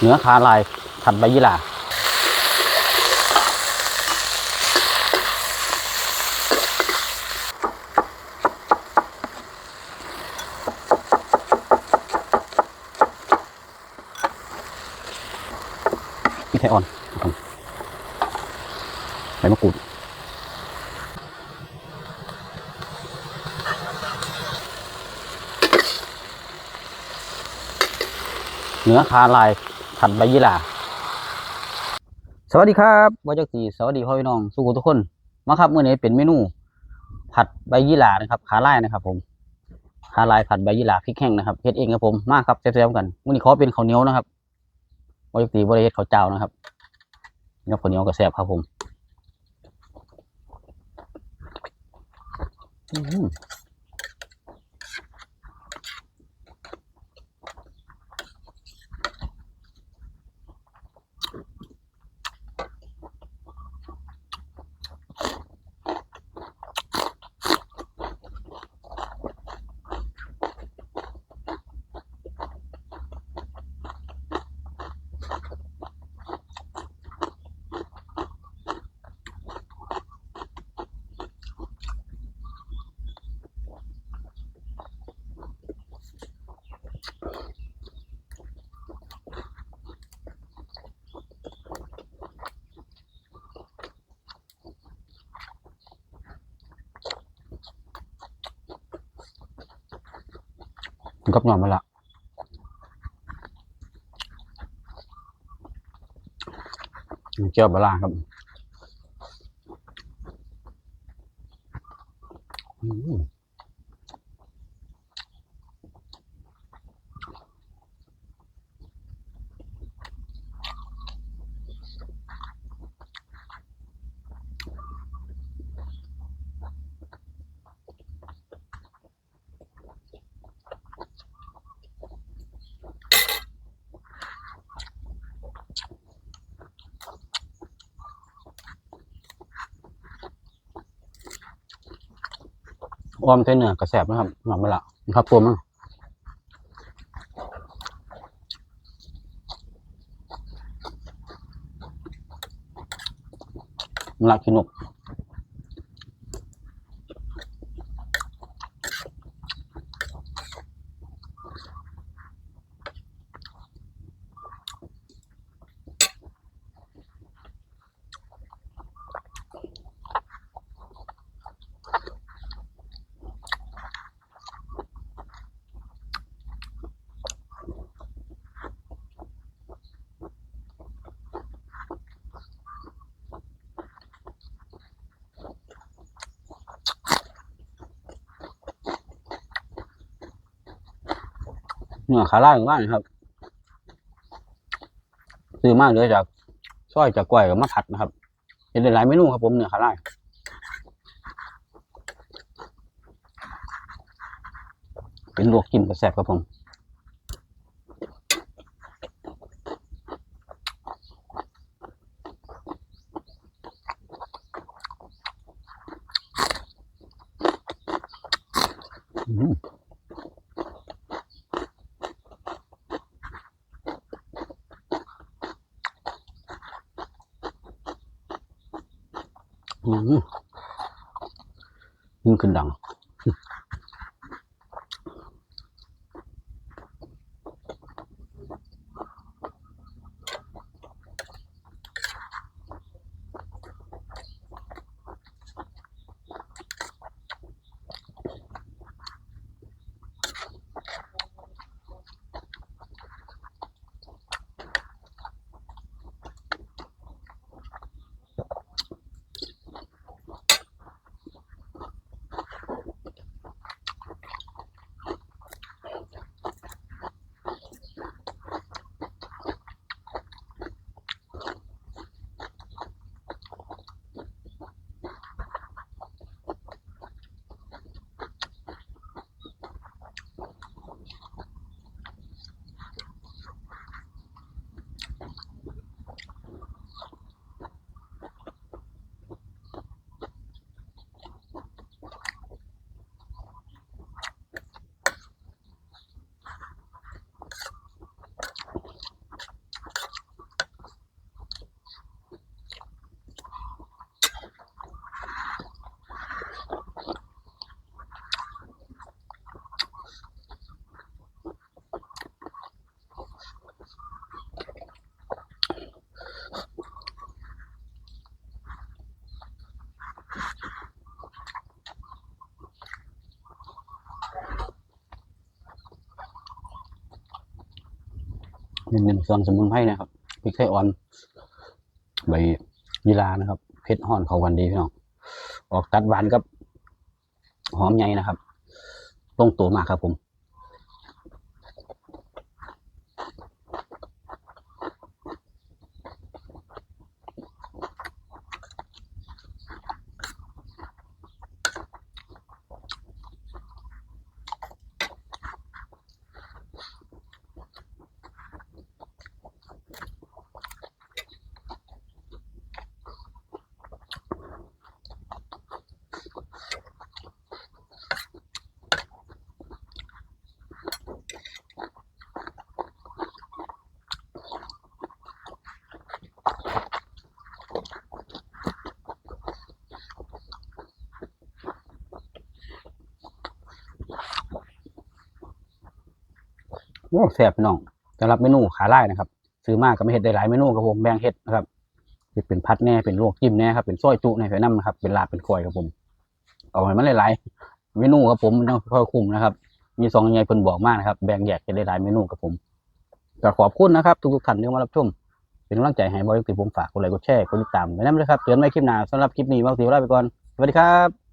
เนื้อคาลายผัดใบยี่หร่าพริกไทยอ่อนใบมะกรูดเนื้อคาลาย ผัดใบยี่หร่าสวัสดีครับวาจักรีสวัสดีพ่อพี่น้องสุขุทุกคนมาครับเมื่อนี้เป็นเมนู ผัดใบยี่หร่านะครับขาลายนะครับ ผมขาลายผัดใบยี่หร่าพริกแห้งนะครับเฮ็ดเองครับผมมาครับแซ่บๆกันมื่อนี้ขอเป็นข้าวเหนียวนะครับวาจักรีบริเฮ็ดข้าวเจ้านะครับเนื้อข้าวเหนียวกับแซ่บครับผม กับหน่อมาละเจียวบะลาครับอืม อ้อมเส้นเนื้อกระแสบนะครับหอมาละครับตัวมั้งมะละขี้นก นื้อขาล่างบ้างครับซื้อมากเลยจากซอยจากกล้วยกับมาผัดนะครับเห็นหลายเมนูครับผมเนื้อขาล่างเป็นลวกกินกระแสบครับผมอืม อืมยิ่งขึ้นดัง หนึ่งหนึ่งส่วนสมุนไพรนะครับพริกไทยอ่อน ใบยีรานะครับเผ็ดห่อนเขากันดีพี่น้องออกตัดหวานกับ หอมใหญ่นะครับลงตัวมากครับผม โอ้แซ่บพี่น้องสำหรับเมนูขาไล่นะครับ ซื้อมากก็ไม่เห็ดได้หลายเมนูครับผมแบ่งเห็ดนะครับเป็นพัดแน่เป็นลวกจิ้มแน่ครับเป็นซอยจุในไฟน้ำนะครับเป็นลาบเป็นกล้อยครับผมเอาให้มันหลายๆเมนูครับผมต้องค่อยคุมนะครับ มีสองยังไงเพิ่นบอกมากนะครับ แบ่งแยกกันได้หลายเมนูครับผมก็ขอบคุณนะครับทุกๆท่านที่มารับชมเป็นกำลังใจให้บริษัทผมฝากกดไลค์กดแชร์กดติดตามไว้นั่นเลยครับเตือนไว้คลิปหน้าสำหรับคลิปนี้บางทีลาไปก่อนสวัสดีครับ